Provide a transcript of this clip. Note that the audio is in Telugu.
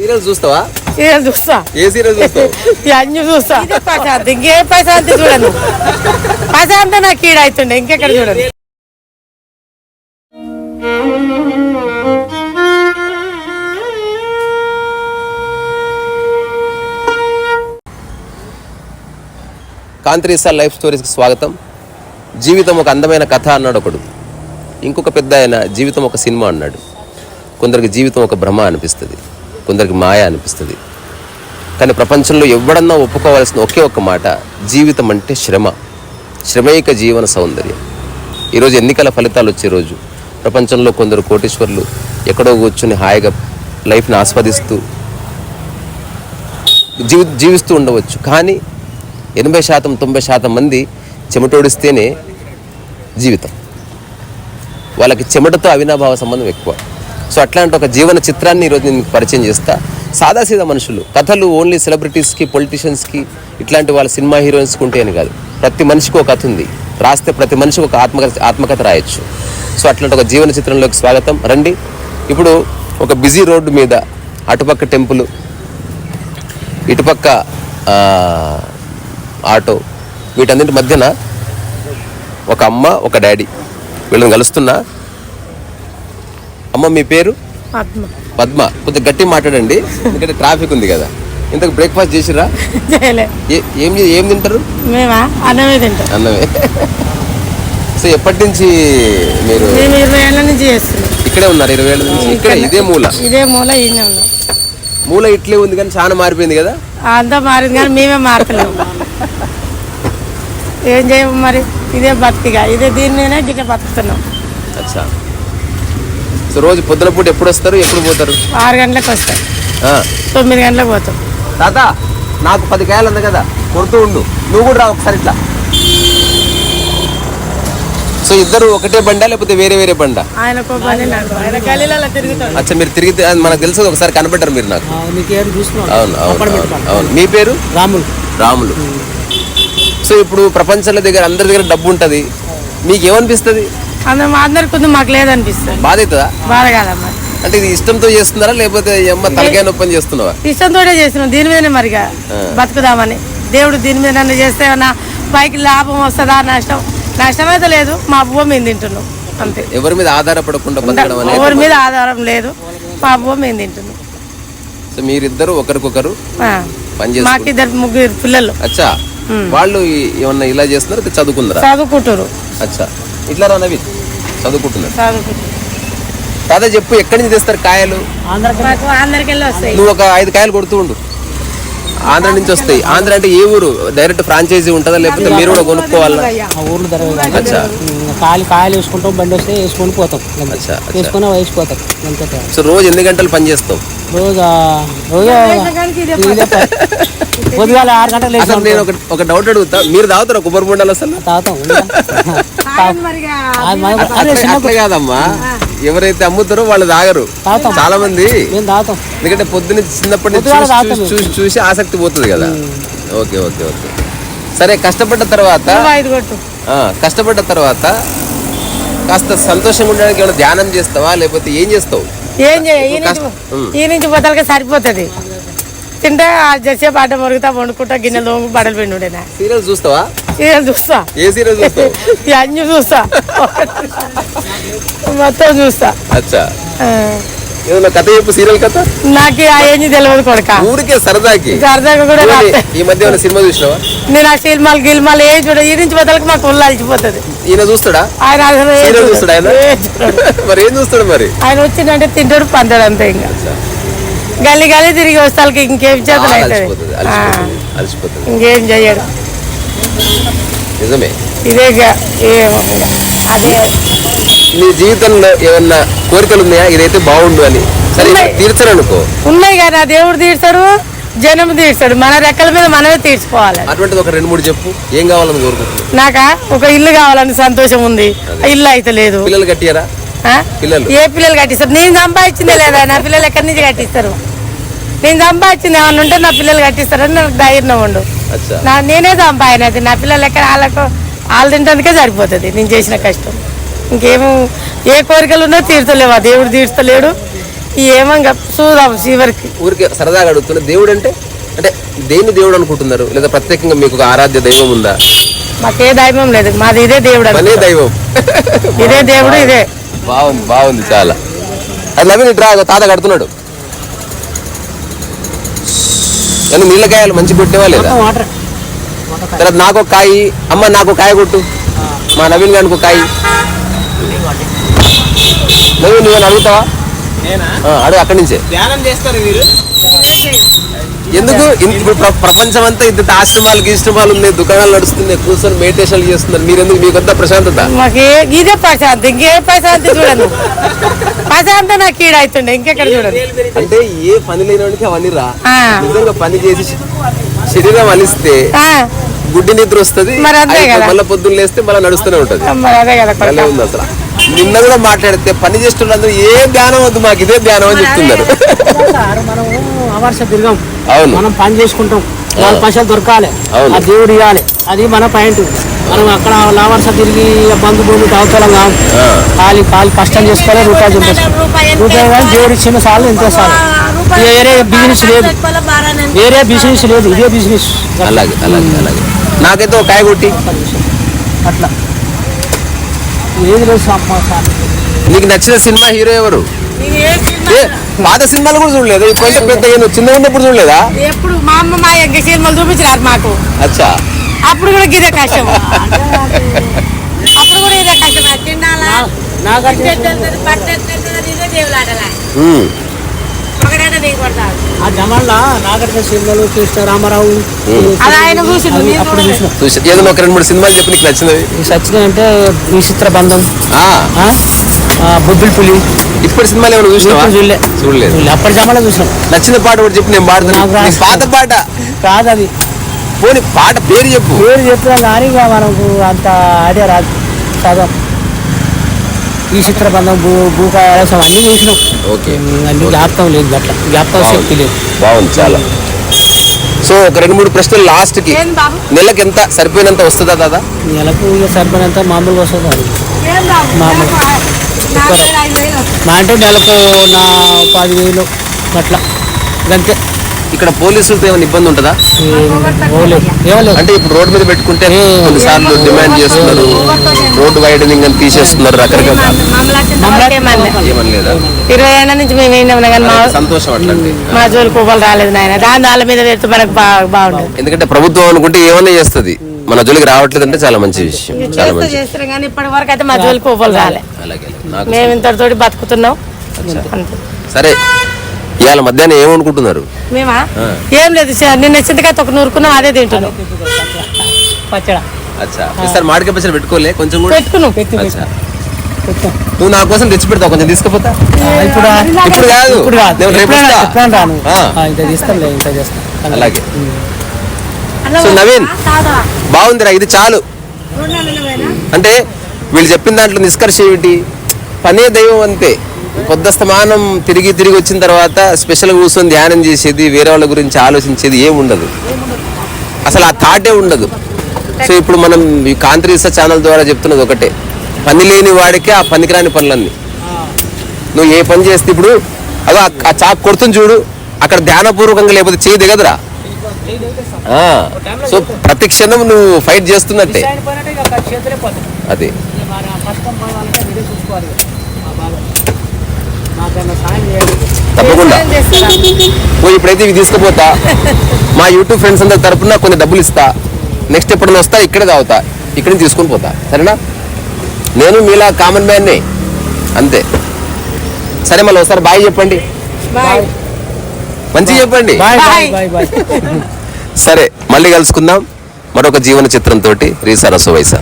సీరియల్ చూస్తావా? సీరియల్ చూస్తా. ఏ సీరియల్ చూస్తావు? ఈ అన్ని చూస్తా. ఇదే ప్రశాంత్ ఇంకే ప్రశాంతి చూడను. ప్రశాంత్ నాకు ఈడ అవుతుండే ఇంకెక్కడ చూడను. కాంత్రీసా లైఫ్ స్టోరీస్కి స్వాగతం. జీవితం ఒక అందమైన కథ అన్నాడు ఒకడు. ఇంకొక పెద్ద ఆయన జీవితం ఒక సినిమా అన్నాడు. కొందరికి జీవితం ఒక భ్రమ అనిపిస్తుంది. కొందరికి మాయ అనిపిస్తుంది. కానీ ప్రపంచంలో ఎవడన్నా ఒప్పుకోవాల్సిన ఒకే ఒక్క మాట జీవితం అంటే శ్రమ. శ్రమైక జీవన సౌందర్యం. ఈరోజు ఎన్నికల ఫలితాలు వచ్చే రోజు ప్రపంచంలో కొందరు కోటీశ్వర్లు ఎక్కడో కూర్చుని హాయిగా లైఫ్ని ఆస్వాదిస్తూ జీవి జీవిస్తూ ఉండవచ్చు. కానీ ఎనభై శాతం తొంభై శాతం మంది చెమటోడిస్తేనే జీవితం. వాళ్ళకి చెమటతో అవినాభావ సంబంధం ఎక్కువ. సో అట్లాంటి ఒక జీవన చిత్రాన్ని ఈరోజు నేను మీకు పరిచయం చేస్తా. సాదాసీదా మనుషులు. కథలు ఓన్లీ సెలబ్రిటీస్కి పొలిటీషియన్స్కి ఇట్లాంటి వాళ్ళ సినిమా హీరోయిన్స్కి ఉంటే అని కాదు. ప్రతి మనిషికి ఒక కథ ఉంది. రాస్తే ప్రతి మనిషికి ఒక ఆత్మకథ ఆత్మకథ రాయొచ్చు. సో అట్లాంటి ఒక జీవన చిత్రంలోకి స్వాగతం. రండి. ఇప్పుడు ఒక బిజీ రోడ్డు మీద అటుపక్క టెంపుల్ ఇటుపక్క ఆటో వీటన్నిటి మధ్యన ఒక అమ్మ ఒక డాడీ వీళ్ళని కలుస్తున్నా. అమ్మ మీ పేరు? పద్మ. పద్మ. కొంచెం గట్టి మాట్లాడండి. ఎందుకంటే ట్రాఫిక్ ఉంది కదా. ఇంతకు బ్రేక్ఫాస్ట్ చేసిరా ఏ- ఏం తింటారు? మేమా? అన్నమే తింటాం. అన్నమే. సో ఎప్పటి నుంచి మీరు మేము ఇరవై ఏళ్ళ నుంచి చేస్తున్నాం. ఇక్కడే ఉన్నారు ఇరవై ఏళ్ళ నుంచి. ఇక్కడే ఇదే మూల. ఇదే మూల ఉన్నాం. మూల ఇట్లే ఉంది కానీ చాలా మారిపోయింది కదా? అంతా మారింది కానీ మేమే మారతలేము ఏం చేయము మరి? ఇదే బతికిగా. ఇదే దీని మీదనే గిట్ట బతుకుతున్నాం. అచ్చా. సో రోజు పొద్దున పూట ఎప్పుడు వస్తారు? ఎప్పుడు పోతారు? ఆరు గంటలకు వస్తాం. ఆ. తొమ్మిది గంటలకు పోతాం. తాత నాకు పది కాయలు ఉంది కదా కొడుతూ ఉండు. నువ్వు కూడా రా ఒకసారి ఇట్లా. సో ఇద్దరు ఒకటే బండా లేకపోతే వేరే వేరే బండా? అచ్చా మీరు తిరిగితే అది మనకు తెలుసు ఒకసారి కనబడ్డారు మీరు నాకు. అవును అవును, అవును మీ పేరు? రాములు. రాములు. సో ఇప్పుడు ప్రపంచంలో దగ్గర అందరి దగ్గర డబ్బు ఉంటుంది. మీకు ఏమనిపిస్తుంది అందరం అందరి కొంచెం మాకు లేదనిపిస్తుంది. బాధ అవుతుందా బాధ కాదమ్మా. అంటే ఇది ఇష్టంతో చేస్తున్నారా లేకపోతే అమ్మ తలకాయ నొప్పని చేస్తున్నావా? ఇష్టంతోనే చేసినాం దీని మీదనే మరిగా బతుకుదామని. దేవుడు దీని మీద నన్ను చేస్తే ఏమన్నా పైకి లాభం వస్తుందా నష్టం? నష్టం అయితే లేదు మా పువ్వు మేము తింటున్నాం అంతే. ఎవరి మీద ఆధారపడకుండా బతకడం ఎవరి మీద ఆధారం లేదు మా పువ్వు మేము తింటున్నాం. సో మీరిద్దరు ఒకరికొకరు మాకు ఇద్దరు ముగ్గురు పిల్లలు. అచ్చా. వాళ్ళు ఏమన్నా ఇలా చేస్తున్నారు లేదా చదువుకుందరా? చదువుకుంటారు అచ్చా. ఇట్లా రా నవీన్. చదువుకుంటున్నారు తాత చెప్పు ఎక్కడి నుంచి తెస్తారు కాయలు? నువ్వు ఒక ఐదు కాయలు కొడుతూ ఉండు. ఆంధ్ర నుంచి వస్తాయి. ఆంధ్ర అంటే ఏ ఊరు? డైరెక్ట్ ఫ్రాంచైజీ ఉంటుందా? లేకపోతే మీరు కూడా కొనుక్కోవాలా? ఊర్లో ధర కాయలు కాయలు వేసుకుంటాం బండి వస్తే వేసుకొని పోతాం. వేసుకొని వేసిపోతాం అంతే. సో రోజు ఎన్ని గంటలు పని చేస్తావు? రోజు రోజు. పొద్దుగాల ఆరు అసలు నేను ఒక డౌట్ అడుగుతా. మీరు తాగుతారా కొబ్బరి బొండాలు అసలు? తాగుతాం. అట్లా కాదమ్మా. ఎవరైతే అమ్ముతారో వాళ్ళు తాగరు. చాలా మంది ఎందుకంటే పొద్దున్న చిన్నప్పటి నుంచి చూసి- చూసి ఆసక్తి పోతుంది కదా. Okay okay okay. సరే కష్టపడ్డ తర్వాత కష్టపడ్డ తర్వాత కాస్త సంతోషంగా ఉండడానికి ఏమైనా ధ్యానం చేస్తావా? లేకపోతే ఏం చేస్తావు? ఏం ఈ నుంచి బతలకే సరిపోతుంది. తింటే ఆ జర్సే పాట మొరుగుతా వండుకుంటా గిన్నె దోము బడలు పిండి సీరియల్ చూస్తావా? సీరియల్ చూస్తా? ఏ సీరియల్ చూస్తావు? ఈ అన్ని చూస్తా. మొత్తం చూస్తా. అచ్చా. ఆ, ఏదైనా కథ చెప్పు సీరియల్ కథ? నాకు ఏం తెలియదు కొడక. ఊరికే సరదాకి. సరదాగా కూడా ఈ మధ్య ఏమైనా సినిమా చూసినావా? నేను ఆ సినిమాలు గిల్మాలు ఏం చూడ ఈ నుంచి బతలకు మాకు ఒళ్ళు అలిచిపోతుంది ఈయన చూస్తాడా? ఆయన సీరియల్. చూస్తాడా ఆయన. మరి ఏం చూస్తాడు మరి? ఆయన వచ్చిందంటే తింటాడు పంతాడు అంతే ఇంకా. గల్లీ గల్లీ తిరిగి వస్తాలకి ఇంకేం చేతలు అవుతుంది ఇంకేం చెయ్యడు. నిజమే. ఇదే. అదే. నీ జీవితంలో ఏమన్నా కోరికలు ఉన్నాయా? ఇదైతే బాగుండు అని. సరే. తీర్చరు అనుకో ఉన్నాయి కదా దేవుడు తీర్చాడు జనం తీర్చాడు. మన రెక్కల మీద మనమే తీర్చుకోవాలి. అటువంటిది ఒక రెండు మూడు చెప్పు. ఏం కావాలని కోరుకుంటున్నావు? నాకా? ఒక ఇల్లు కావాలని సంతోషం ఉంది. ఆ ఇల్లు అయితే లేదు. పిల్లలు కట్టియారా? ఆ? పిల్లలు. ఏ పిల్లలు కట్టిస్తారు? నేను సంపాదించిందే లేదా? నా పిల్లలు ఎక్కడి నుంచి కట్టిస్తారు? నేను సంపాదించింది ఏమన్నా ఉంటే నా పిల్లలు కట్టిస్తారని నాకు ధైర్యం ఉండు. నా నేనే సంపాదినది. నా పిల్లలు ఎక్కడ వాళ్ళకు వాళ్ళు తింటానికే సరిపోతుంది. నేను చేసిన కష్టం. ఇంకేమో ఏ కోరికలు ఉన్నా తీర్చలేవు ఆ దేవుడు తీర్చలేడు ఏమో ఇంకా చూద్దాం చివరికి. ఊరికే సరదాగా అడుగుతున్నా దేవుడు అంటే అంటే దేన్ని దేవుడు అనుకుంటున్నారు? లేదా ప్రత్యేకంగా మీకు ఒక ఆరాధ్య దైవం ఉందా? మాకే దైవం లేదు. మాది ఇదే దేవుడు అనుకుంటాం. దైవం. ఇదే దేవుడు ఇదే. బాగుంది బాగుంది చాలా. అది నవీన్ ఇట్రా తాత కడుతున్నాడు. కానీ నీళ్ళకాయలు మంచి కొట్టేవా లేదా? తర్వాత నాకు కాయి అమ్మ నాకు కాయ కొట్టు. మా నవీన్ గారికి ఒక కాయి. నవీన్ నువ్వు అడుగుతావా? నేనా? అడుగు అక్కడి నుంచే. ఎందుకు? ఇప్పుడు ప్ర- ప్రపంచం అంతా ఇంత ఆశ్రమాలు గీశ్రమాలు ఉన్నాయి దుకాణాలు నడుస్తున్నాయి కూర్చొని మెడిటేషన్లు చేస్తున్నారు. మీరు ఎందుకు? మీకంతా ప్రశాంతత. ఇదే ప్రశాంతి ఇంకే ప్రశాంతి చూడను. ప్రశాంతి నాకు ఈడ అవుతుండే ఇంకెక్కడ చూడను. అంటే ఏ పని లేనివాడికి అవన్నీ రా. నిజంగా పని చేసి శరీరం అలిస్తే గుడ్డి నిద్ర వస్తుంది మరి అంతే కదా. మళ్ళీ పొద్దున్న లేస్తే మళ్ళీ నడుస్తూనే ఉంటది. మరి అదే కదా భలే కొడుకా. ఉంది అసలు. నిన్న కూడా మాట్లాడితే పని చేస్తున్నందరూ ఏ ధ్యానం వద్దు మాకు ఇదే ధ్యానం అని చెప్తున్నారు. అవును. మనం పని చేసుకుంటాం. వాళ్ళ పైసలు దొరకాలి. దేవుడు ఇవ్వాలి. అది మన పాయింట్. మనం అక్కడ లావర్స తిరిగి బంధు భూమి అవతలం కాదు. ఆ. ఖాళీ ఖాళీ కష్టం చేసుకోవాలి రూపాయలు రూపాయి కానీ దేవుడు ఇచ్చిన సార్లు ఇంతే సార్లు? వేరే బిజినెస్ లేదు. వేరే బిజినెస్ లేదు ఇదే బిజినెస్ అలాగే అలాగే అలాగే. నాకైతే ఒక కాయ కొట్టి. అట్లా. ఏది లేదు నీకు నచ్చిన సినిమా హీరో ఎవరు? ఏ పాత సినిమాలు కూడా చూడలేదు? ఇప్పుడంటే పెద్ద చిన్నగా ఉన్నప్పుడు చూడలేదా? ఎప్పుడు మా అమ్మ మా యొక్క సినిమాలు చూపించినారు మాకు. అచ్చా. అప్పుడు కూడా ఇదే కష్టం. అప్పుడు కూడా ఇదే కష్టం. చూడలేదు. చూసిన. చూసా ఏదైనా ఒక రెండు మూడు సినిమాలు చెప్పి నీకు నచ్చినవి. ఈ సచ్చినాయి అంటే విచిత్ర బంధం. ఆ, ఆ? ఆ, బొబ్బిలి పులి. ఇప్పటి సినిమాలు ఏమైనా ఇప్పుడు చూడలే చూడలేదు. చూడలే. అప్పటి జమాలో చూసినాం. నచ్చిన పాట కూడా చెప్పి నేను పాడుతాను నాకు రాదు. నీకు పాత పాట. కాదు అది. పోనీ పాట పేరు చెప్పు. పేరు చెప్పినా కానీ ఇక మనకు అంత ఐడియా రాదు. చదవం ఈ చిత్ర బంధం భూ భూకాయాసం అన్నీ చూసినాం. ఓకే. అన్ని జ్ఞాపకం లేదు అట్లా. జ్ఞాపకం శక్తి లేదు. బాగుంది చాలా. సో ఒక రెండు మూడు ప్రశ్నలు లాస్ట్కి ఏం బాబు? నెలకి ఎంత సరిపోయినంత వస్తుందా దాదా? నెలకు ఇక సరిపడినంత మామూలుగా వస్తుంది అది. మామూలు. వేలు. మా అంటే నెలకు నా పదివేలు అట్లా. అంతే ఇక్కడ పోలీసులతో ఏమైనా ఇబ్బంది ఉంటుందా? అంటే ఇప్పుడు రోడ్డు మీద పెట్టుకుంటే. కొన్నిసార్లు డిమాండ్ చేస్తున్నారు. రోడ్డు వైడనింగ్ అని తీసేస్తున్నారు రకరకాల. ఏమని ఇరవై ఏళ్ళ నుంచి మేము ఏం ఉన్నాం కానీ మా సంతోషం అట్లాంటి మా జోలికి కోపలు రాలేదు నాయన. దాని దాని మీద తెస్తే మనకు బాగా బాగుండదు ఎందుకంటే ప్రభుత్వం అనుకుంటే ఏమన్నా చేస్తుంది. మన జోలికి రావట్లేదు అంటే చాలా మంచి విషయం. చాలా చేస్తే మంచి చేస్తారు కానీ ఇప్పటి వరకు అయితే మా జోలికి కోపలు రాలే. అలాగే. నాకు మేము ఇంతటితోటి బతుకుతున్నాం. సరే. ఇవాళ మధ్యాహ్నం ఏమనుకుంటున్నారు మేమా. ఏం లేదు సార్ నిన్న చింతకాయ తొక్క నూరుకున్నాం అదే తింటున్నాం. పచ్చడా. అచ్చా. ఈసారి మామిడికాయ పచ్చడి పెట్టుకోలే కొంచెం కూడా? పెట్టుకున్నాం. నువ్వు నా కోసం తెచ్చి పెడతావు కొంచెం తీసుకుపోతా? ఇప్పుడు ఇప్పుడు కాదు. ఇప్పుడు కాదు. నేను రేపు ఎప్పుడైనా వస్తా. ఎప్పుడైనా రాను. ఆ. ఆ, ఇంత తీస్తానులే ఇంత చేస్తాను. అలాగే. సో నవీన్ బాగుందిరా ఇది చాలు. అంటే వీళ్ళు చెప్పిన దాంట్లో నిష్కర్ష ఏమిటి? పనే దైవం అంతే. పొద్దస్తమానం తిరిగి తిరిగి వచ్చిన తర్వాత స్పెషల్గా కూర్చొని ధ్యానం చేసేది వేరే వాళ్ళ గురించి ఆలోచించేది ఏం ఉండదు. అసలు ఆ థాటే ఉండదు. సో ఇప్పుడు మనం ఈ కాంత్రీస ఛానల్ ద్వారా చెప్తున్నది ఒకటే. పని లేని వాడికే ఆ పనికిరాని పనులన్నీ. నువ్వు ఏ పని చేస్తే ఇప్పుడు అదో ఆ- చాక్ కొడుతుంది చూడు అక్కడ ధ్యానపూర్వకంగా లేకపోతే చేయి దిగదురా. ఆ, సో ప్రతి క్షణం నువ్వు ఫైట్ చేస్తున్నట్టే. అది. తప్పకుండా. ఓ ఇప్పుడైతే ఇవి తీసుకుపోతా. మా యూట్యూబ్ ఫ్రెండ్స్ అందరి తరపున కొన్ని డబ్బులు ఇస్తా. నెక్స్ట్ ఎప్పుడైనా వస్తా ఇక్కడే తాగుతా. ఇక్కడి నుంచి తీసుకొని పోతా. సరేనా? నేను మీలా కామన్ మ్యాన్నే అంతే. సరే మళ్ళీ ఒకసారి బాయ్ చెప్పండి. బాయ్. మంచిగా చెప్పండి. సరే మళ్ళీ కలుసుకుందాం. మరొక జీవన చిత్రంతో రీ సరస్సు వైసా.